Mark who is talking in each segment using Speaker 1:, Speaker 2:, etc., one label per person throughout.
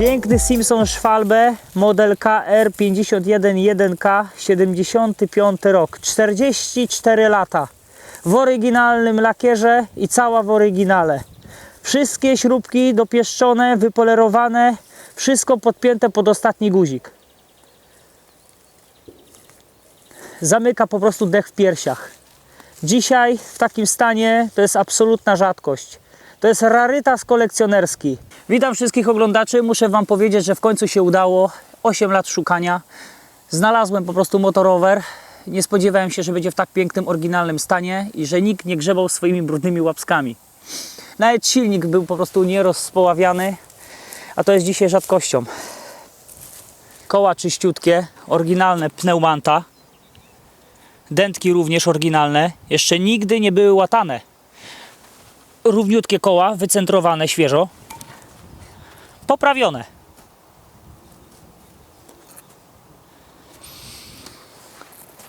Speaker 1: Piękny Simpson Schwalbe, model KR511K, 75 rok, 44 lata. W oryginalnym lakierze i cała w oryginale. Wszystkie śrubki dopieszczone, wypolerowane, wszystko podpięte pod ostatni guzik. Zamyka po prostu dech w piersiach. Dzisiaj w takim stanie to jest absolutna rzadkość. To jest rarytas kolekcjonerski. Witam wszystkich oglądaczy. Muszę Wam powiedzieć, że w końcu się udało. 8 lat szukania. Znalazłem po prostu motorower. Nie spodziewałem się, że będzie w tak pięknym, oryginalnym stanie i że nikt nie grzebał swoimi brudnymi łapskami. Nawet silnik był po prostu nierozpoławiany, a to jest dzisiaj rzadkością. Koła czyściutkie, oryginalne pneumanta. Dętki również oryginalne. Jeszcze nigdy nie były łatane. Równiutkie koła, wycentrowane świeżo. Poprawione.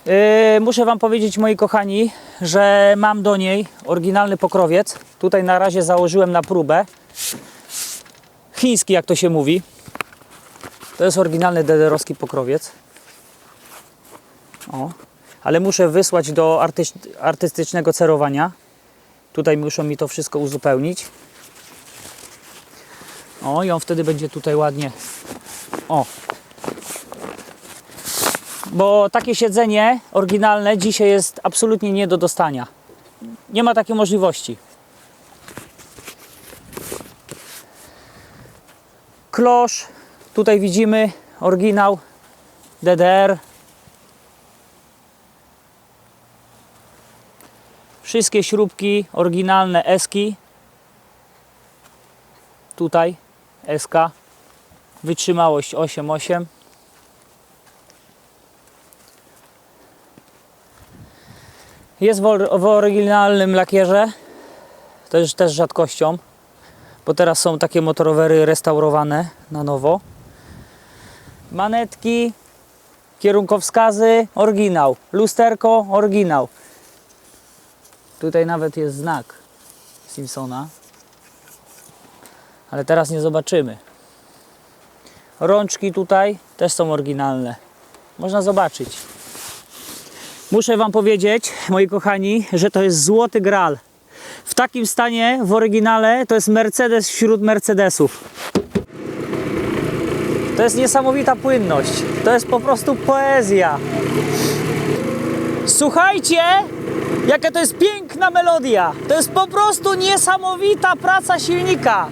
Speaker 1: Yy, muszę Wam powiedzieć, moi kochani, że mam do niej oryginalny pokrowiec. Tutaj na razie założyłem na próbę. Chiński, jak to się mówi. To jest oryginalny DDR-owski pokrowiec. O. Ale muszę wysłać do artyś- artystycznego cerowania. Tutaj muszą mi to wszystko uzupełnić. O, i on wtedy będzie tutaj ładnie. O. Bo takie siedzenie oryginalne dzisiaj jest absolutnie nie do dostania. Nie ma takiej możliwości. Klosz, tutaj widzimy oryginał DDR. Wszystkie śrubki oryginalne eski. Tutaj SK. Wytrzymałość 8,8. Jest w, or- w oryginalnym lakierze. To jest też rzadkością, bo teraz są takie motorowery restaurowane na nowo. Manetki, kierunkowskazy, oryginał. Lusterko, oryginał. Tutaj nawet jest znak Simpsona. Ale teraz nie zobaczymy. Rączki tutaj też są oryginalne. Można zobaczyć. Muszę Wam powiedzieć, moi kochani, że to jest złoty gral. W takim stanie, w oryginale, to jest Mercedes wśród Mercedesów. To jest niesamowita płynność. To jest po prostu poezja. Słuchajcie, jaka to jest piękna melodia. To jest po prostu niesamowita praca silnika.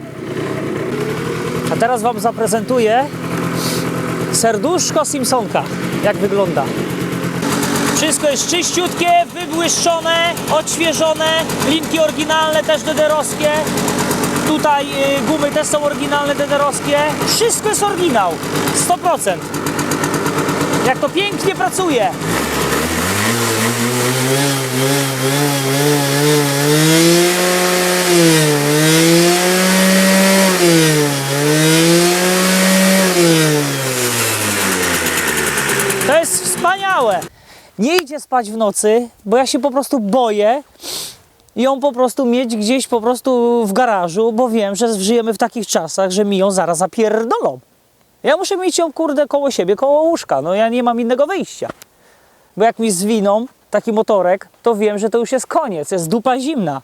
Speaker 1: A teraz Wam zaprezentuję serduszko Simpsonka. Jak wygląda. Wszystko jest czyściutkie, wybłyszczone, odświeżone. Linki oryginalne też DDR-owskie. Tutaj y, gumy też są oryginalne DDR-owskie. Wszystko jest oryginał. 100%. Jak to pięknie pracuje. To jest wspaniałe. Nie idzie spać w nocy, bo ja się po prostu boję ją po prostu mieć gdzieś po prostu w garażu, bo wiem, że żyjemy w takich czasach, że mi ją zaraz zapierdolą. Ja muszę mieć ją kurde koło siebie, koło łóżka. No ja nie mam innego wyjścia. Bo jak mi zwiną taki motorek, to wiem, że to już jest koniec, jest dupa zimna.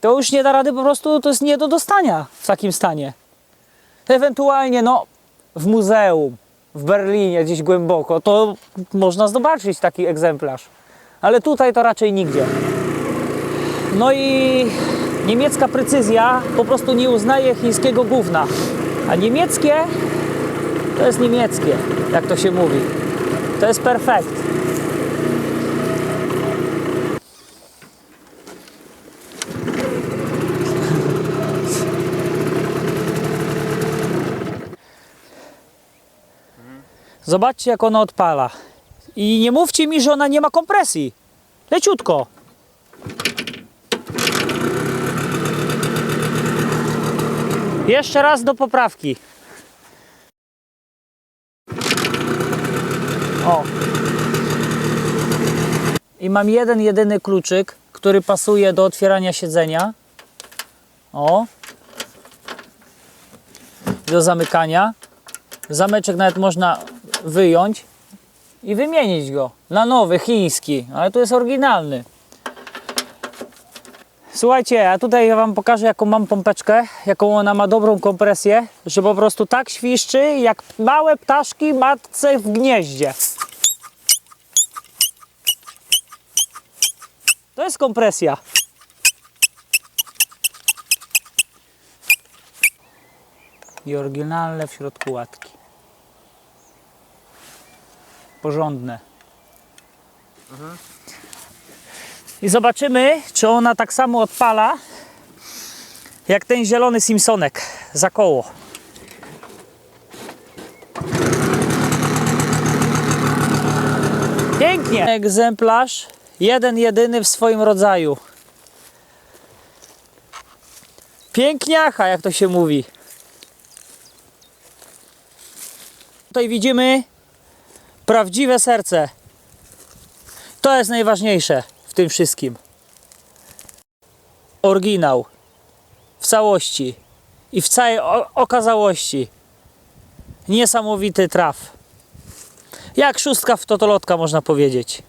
Speaker 1: To już nie da rady po prostu, to jest nie do dostania w takim stanie. Ewentualnie no w muzeum, w Berlinie, gdzieś głęboko, to można zobaczyć taki egzemplarz. Ale tutaj to raczej nigdzie. No i niemiecka precyzja po prostu nie uznaje chińskiego gówna. A niemieckie to jest niemieckie, jak to się mówi. To jest perfekt. Zobaczcie, jak ona odpala. I nie mówcie mi, że ona nie ma kompresji. Leciutko. Jeszcze raz do poprawki. O. I mam jeden, jedyny kluczyk, który pasuje do otwierania siedzenia. O. do zamykania. Zameczek nawet można wyjąć i wymienić go na nowy, chiński, ale tu jest oryginalny. Słuchajcie, a tutaj ja Wam pokażę, jaką mam pompeczkę, jaką ona ma dobrą kompresję, że po prostu tak świszczy, jak małe ptaszki matce w gnieździe. To jest kompresja. I oryginalne w środku łatki. Porządne. I zobaczymy, czy ona tak samo odpala, jak ten zielony Simpsonek za koło. Pięknie! Egzemplarz, jeden jedyny w swoim rodzaju. Piękniacha, jak to się mówi. Tutaj widzimy prawdziwe serce. To jest najważniejsze w tym wszystkim. Oryginał w całości i w całej okazałości. Niesamowity traf. Jak szóstka w totolotka można powiedzieć.